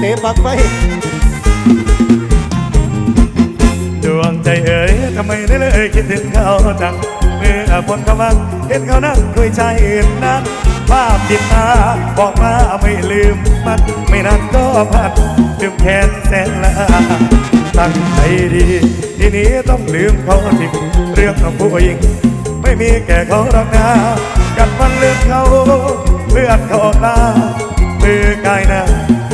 เตะปักไฟดวงใจเอ๋ยทำไมได้เลยคิดถึงเขาจังเมื่อฝนกำลังเห็นเขานั่งคุยชายอื่นนั้นภาพติดตาบอกมาไม่ลืมมันไม่นานก็พัดลืมแค้นแสนละตั้งใจดี ทีนี้ต้องลืมเขาทิ้งเรื่องของผู้หญิง ไม่มีแก่เขาหรอกนะกัดมันเลือดเขาเลือดเขาออกตามือกายนะคิดไปนะหน่อยเดียวจืบจืบจืบพี่น้องเกี่ยวหัวใจของรถหา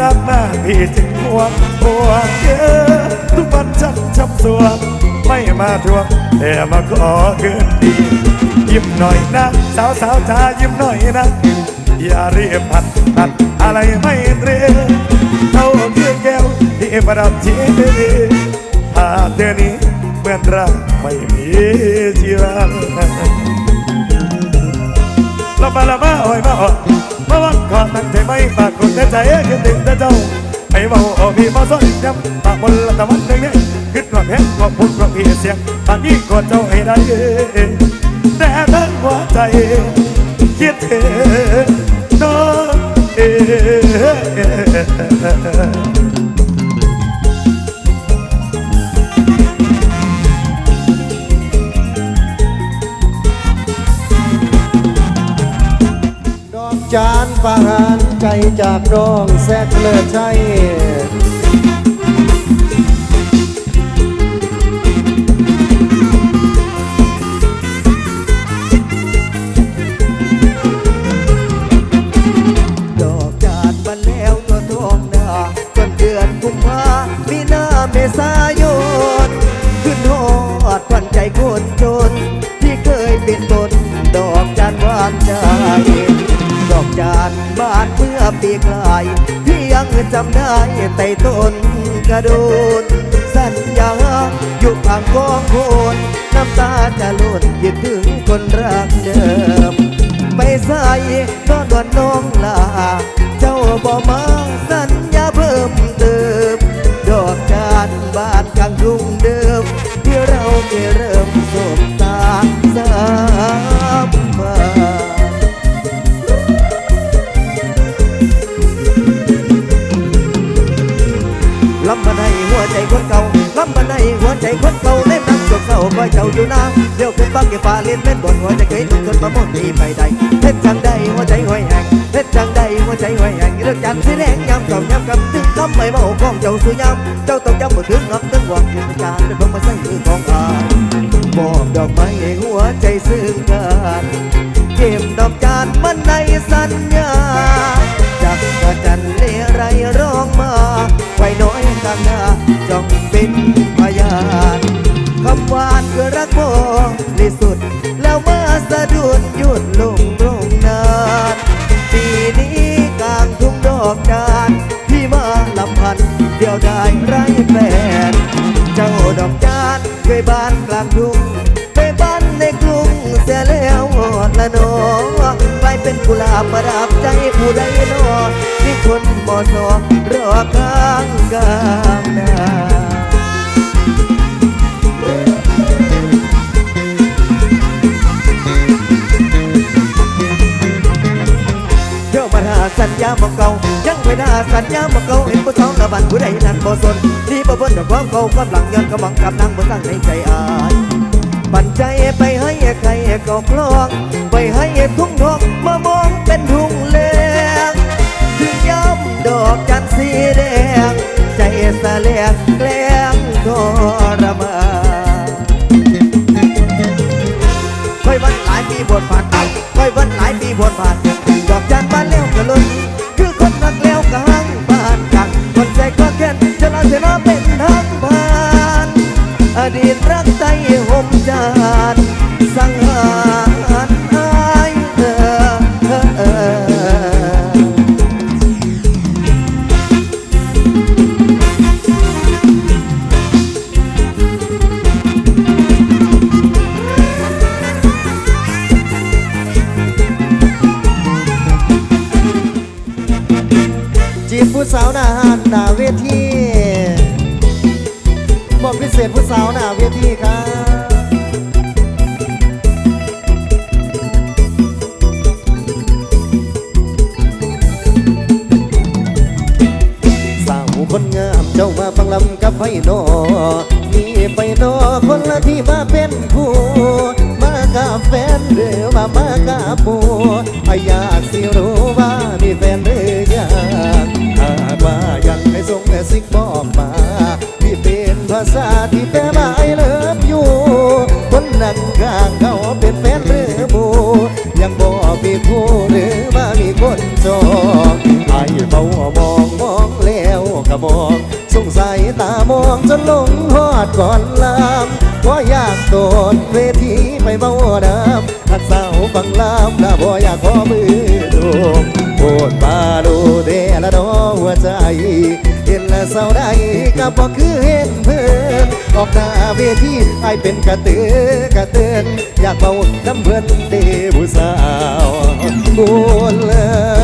ร้าจ่อยยังเลยน้อยแต่เวียคนละเติมก็มาลึกมาได้มาพอยาคอดปวดที่ความเมตตาเทจารักมากพี่จึงห่วงห่วงเยอะทุกวันชักช้ำสวงไม่มาทวงแต่มาขอคืนดี ยิ้มหน่อยนะ สาวสาวจ้ายิ้มหน่อยนะ อย่ารีบผัดผัดอะไรไม่เตรียมเท่าเทียนแก้วที่ประดับชีวิตภาพเธอนี้เหมือนรักไม่มีชีวาเรามาละมาอ้อยมาอ่อน มาวังขอตั้งใจไม่ปากคนแต่ใจคิดถึงแต่เจ้าไอ้เบาโอ้พี่มาซ้อนย้ำปากบนละตะวันหนึ่งเนี่ยคิดว่าแพ้กว่าพูดว่าพี่เสียงตอนนี้กดเจ้าให้ได้แต่ทั้งหัวใจคิดถึงน้องเอ๋ หารใจจากน้องแซกเลิศชั จำได้ไต่ต้นกระโดนสัญญาอยู่ข้างกองโคนน้ำตาจะหล่นยิดถึงคนรักเดิม เก็บฟ้าเล่นเล่นบนหัวใจเคยลุกขึ้นมาหมดทีไปใดเฮ็ดจังใดหัวใจห้อยแหงเฮ็ดจังใดหัวใจห้อยแหงเรื่องจันทร์สีแดงยำก่ายำกำถึงคำไม่มาของเจ้าสุยำเจ้าต้องจำบ่ถึงงำถึงหวังถึงการเป็นเพิ่งมาใส่มือของอายมอบดอกไม้หัวใจซึ้งกันเก็บดอกจานมันในสัญญาจากกระจันเลไรร้องมาไว้น้อยข้างหน้าจ้องเป็นำหวานคือรักโมลิสุด แล้วเมาสะดุดหยุดลงลงนานปีนี้กลางทุ่งดอกจานพี่มาลำพันเดียวได้ไรแฟนเจ้าดอกจานเคยบ้านกลางทุ่งไปบ้านในกรุงเสียแล้วหอดละนอกลายเป็นกุหลาบประดับใจผู้ใดนอที่คนบ่สอรอข้างกลางนา สัญญาบอกเก่ายังไม่ได้สัญญาบอกเก่าเห็นผู้สาวละบันผู้ใดนั้นบ่สนที่บ่บนดอกความเก่าความหลังย้อนกำลังกับนางบ่ตั้งในใจอายปันใจไปให้ใครก็คลองไปให้ทุ่งทองมามองเป็นทุ่งแลงถึงย้ำดอกจันทร์สีแดงใจสะแลงแกล้งทรมานค่อยวันหลายปีบวชผ่านไปค่อยวันหลายปีบวชผ่าน ชนะลาเสนาเป็นทางผ่าน อดีตรักใจห่มจาน กับไฟโนอมีไฟโนอคนละที่มาเป็นคู่มากับแฟนหรือว่ามากับหมูอยากสิรู้ว่ามีแฟนหรือยังหากว่ายังให้ส่งแม่สิกบอกมาพี่เป็นภาษาที่แปลว่าไอเลิฟอยู่คนนั่งข้างเขาเป็นแฟนหรือหมูยังบอกมีคู่หรือว่ามีคนจองไอ้เบามอง ตามองจนลงหอดก่อนลำว่าอยากโดดเวทีไปเมาน้ำหักสาวฟังลำนะบ่อยากขอมือดูโปดมาดูเดละดอหัวใจ เห็นละเศร้าได้ก็บ่คือเห็นเพื่อนออกหน้าเวทีไอเป็นกระตือกระเตือนอยากเมาน้ำเพื่อนเดผู้สาวบุญเลิศ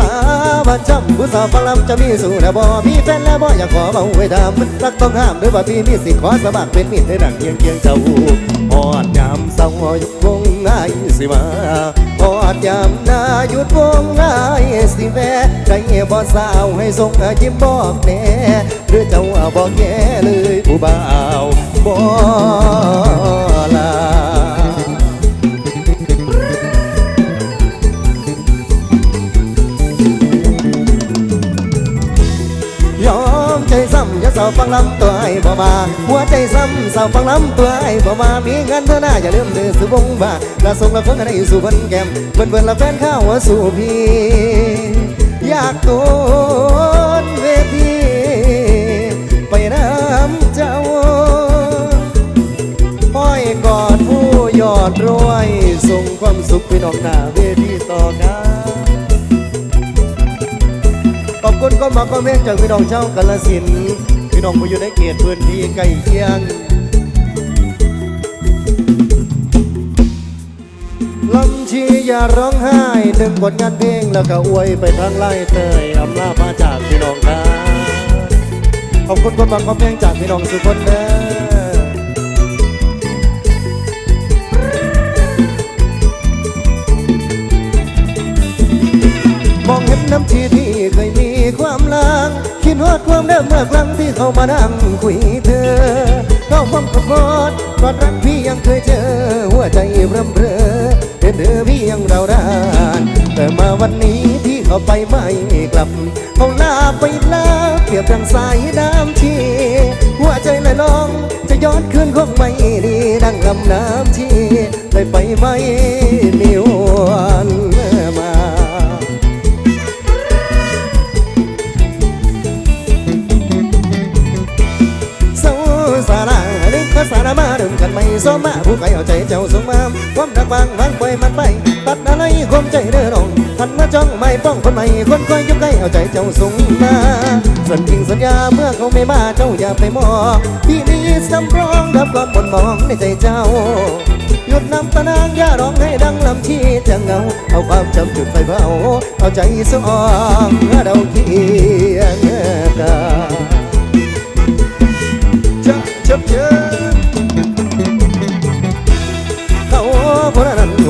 ตาบันจำผู้สาวฟังจะมีสู่นะบ่มีแฟนแล้วบ่อยากขอเบาไว้ดำรักต้องห้ามด้วยว่าพี่มีสิทธิ์ขอสมัครเป็นมิตรในดังเคียงเคียงเจ้าพอดยามเศร้าหยุดวงง่ายสิมาพอดยามนาหยุดวงง่ายสิแม่ใจบ่สาวให้ส่งยิ้มบอกแน่หรือเจ้าบอกแย่เลยผู้บ่าวบ่ลาฟังลำตัวไอ้บ่มาหัวใจซ้ำเศร้าฟังลำตัวไอ้บ่มามีเงินเท่าหน้าอย่าลืมเดือสุบงบ่าละส่งละเพิ่งให้สู่เพิ่นแก้มเพิ่นเพิ่นละแฟนข้าวสู่พี่อยากโกนเวทีไปน้ำเจ้าห้อยกอดผู้ยอดรวยส่งความสุขพี่น้องหน้าเวทีต่อกันขอบคุณก็มาคอมเมนจากพี่น้องเจ้ากาลสิน พี่น้องผู้อยู่ในเขตพื้นที่ใกล้เคียงลำชีอย่าร้องไห้หนึ่งผลงานเพลงแล้วก็อวยไปทางไล่เตยอำลามาจากพี่น้องครับขอบคุณคนมาคอมเมนต์จากพี่น้องสุกคนเด้อมองเห็นน้ำชีที่เคยมีความลัง ฮอดความเดิมเมื่อครั้งที่เขามานั่งคุยเธอเขาพร้อมกับกอดกอดรักพี่ยังเคยเจอ หัวใจรำเรอเห็นเธอพี่ยังเราดานแต่มาวันนี้ที่เขาไปไม่กลับเขาลาไปลาเปรียบดังสายน้ำชีหัวใจลอยลอง จะย้อนคืนคงไม่ดีดังลำน้ำชีได้ไปไม่มีวั มมาผู้ใครเอาใจเจ้าสงมามความรักบางวางปล่อยมันไป ตัดอะไรความใจเด้อน้องหันมาจ้องไม่ป้องคนใหม่คนคอยยุ่ใกล้เอาใจเจ้าสงมาสัญญิงสัญญาเมื่อเขาไม่มาเจ้าอย่าไปมองพี่นี้สำรองรับความบนมองในใจเจ้าหยุดน้ำตานางอย่าร้องให้ดังลำที่จะเงา เอาความจำจุดไฟเบาเอาใจสองเราเคียงกันเจ็บ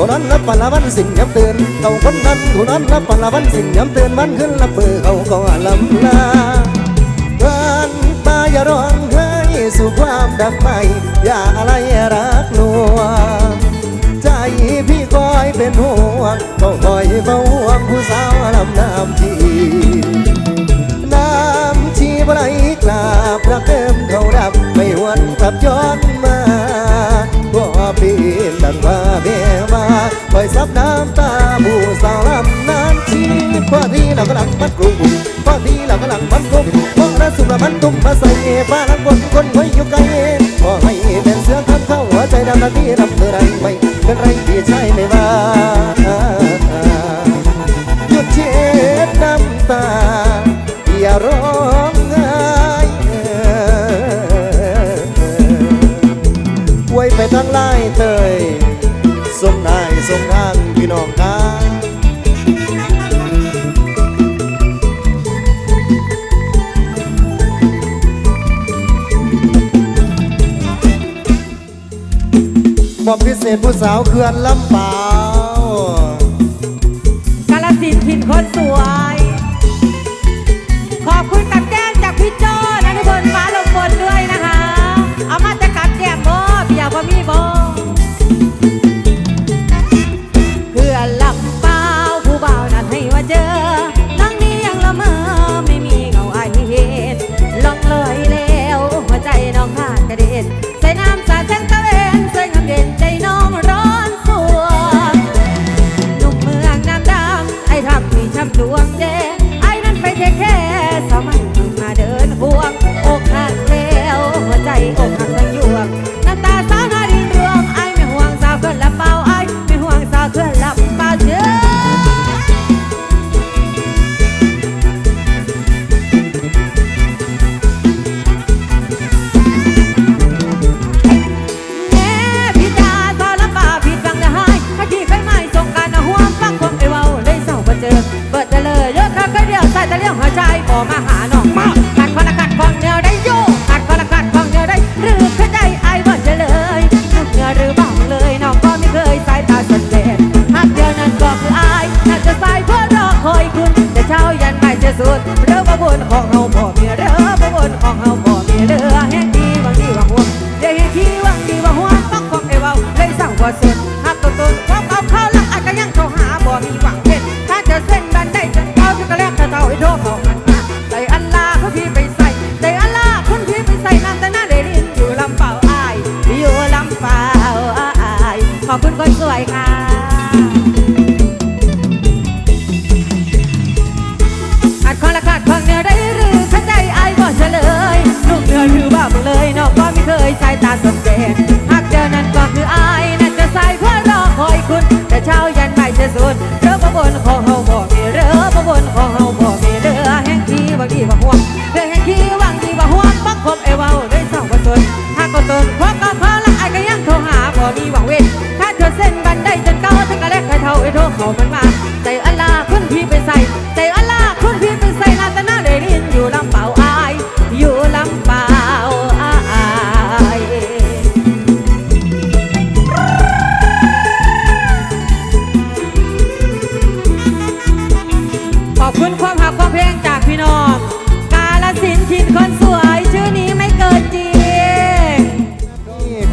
คนนั้นั้นรับปละวันสิ่งย้ำเตือนเขาคนนั้นคนนั้นรับปละวันสิ่งย้ำเตือนมันขึ้นรับเบอเขาก็ลำลาเดินมาอย่าร้องไห้สู่ความดักไม่อย่าอะไรรักลวใจพี่คอยเป็นห่วงก็คอยเบาห่วงผู้สาวลำน้ำทีน้ำชีบไหลกลาบรักเดิมเขาดับไม่หวนกลับย้อนมา อยซับน้ำตาบูสาวลำน้ำชีพอดีเรากำลังมันกรุงพอดีเรากำลังมันกรุงพอระสุมมันตุ้มมาใส่ฟ้าลังบนคนไว้อยู่ไกลพอให้เป็นเสือข้ามเข้าหัวใจดำนาที่รับเธอไรไม่เป็นไรพี่ชายไม่ว่า บ่พิเศษผู้สาวเคลื่อนลำปาง ยวใส่ตะเลี้ยวหัวใจบ่มาหาน้องมาขัดคอละขัดของเดียวได้โยขาดคอละขัดของเดียวได้หรือเข้าใจไอ้บ่จะเลยหนุ่กเหนือหรือบ้องเลยน้องก็ไม่เคยสายตาสนเด็ดหากเดียนั้นก็คืออายน่าจะสายเพื่อรอคอยคุณแต่เช้ายันบ่จะสุดเรื่องบุญของเราบ่มีเรื่อง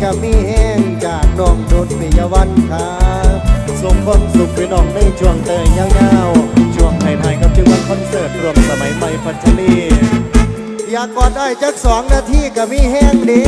ก็มีแห้งจากน้องดุดปิยวันครับสมความสุขไปน้องในช่วงเตยยาวๆช่วงไทยๆกับจึงอวันคอนเสิร์ตรวมสมัยใหม่พัชรีอยากกอดได้จักสองนาทีก็มีแห้งเดี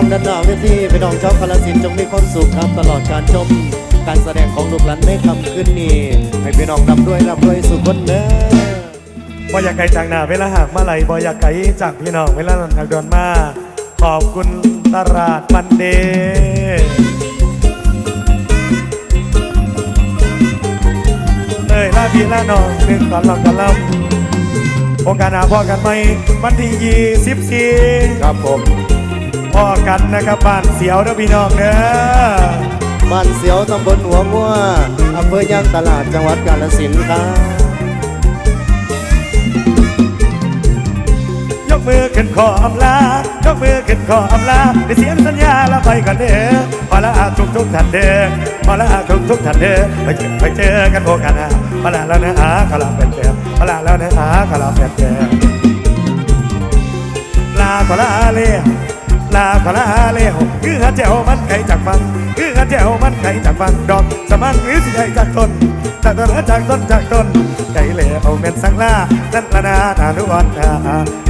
องด้านหน้าเวทีพี่น้องชาวกาลสินธุ์จงมีความสุขครับตลอดการชมการแสดงของลูกหลานในคำขึ้นนี้ให้พี่น้องรับด้วยรับด้วยสุขคนเด้อบ่อยากไกลจากหน้าเวลาหากมาไหลบ่อยากไกลจากพี่น้องเวลาหนักเดินมาขอบคุณตลาดมันเดเอ้ยลาพี่ลาน้องหนึ่งตอนลำกันลำโองการหาพ่อกันไหมวันที่ยี่สิบสี่ครับผม พ่อกันนะครับบ้านเสียวเด้อพี่น้องเด้อบ้านเสียวตำบลหัวงัวอำเภอยางตลาดจังหวัดกาฬสินธุ์ครับยกมือขึ้นขออำลายกมือขึ้นขออำลาเป็นเสียงสัญญาและไปกันเด้อพอละอาทุกทุกท่านเด้อพอละอาทุกทุกท่านเด้อไปเจอไปเจอกันโอกันนะพอละแล้วนะอาขลาเป็นเจอพอละแล้วนะอาขลาเป็นเจอลาขอลาเลย ลาขอลาเลี้ยวคือหาแจวมันไก่จากฟังคือหาแจวมันไก่จากฟังดอกสมังหรือสิไก่จากต้นจากต้นจากต้นจากต้นไก่เหลวเม็นสังลานั่นละนานานุวันา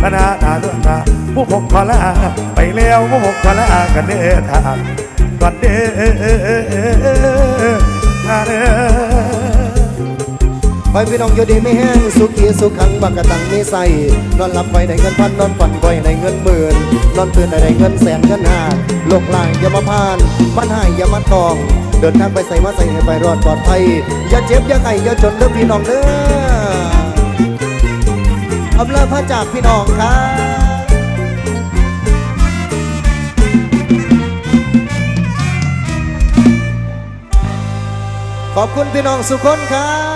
ละนานานุวันาผู้พกขอลาไปแล้วผู้พกขอลากันเด้อทางก่อนเด้อเด้อ ไปพี่น้องอยู่ดีไม่แห้งสุขีสุขังบักกะตังมีใส่นอนหลับไปได้เงินพันนอนฝันไปได้เงินหมื่นนอนตื่นได้ได้เงินแสนเงินห้าโลกลายอย่ามาพานมันหายอย่ามาตอง เดินทางไปใส่มาใส่ให้ไปรอดปลอดภัยอย่าเจ็บอย่าไข้อย่าจนเด้อพี่น้องเด้ออำลาพระจากพี่น้องครับขอบคุณพี่น้องสุขคนครับ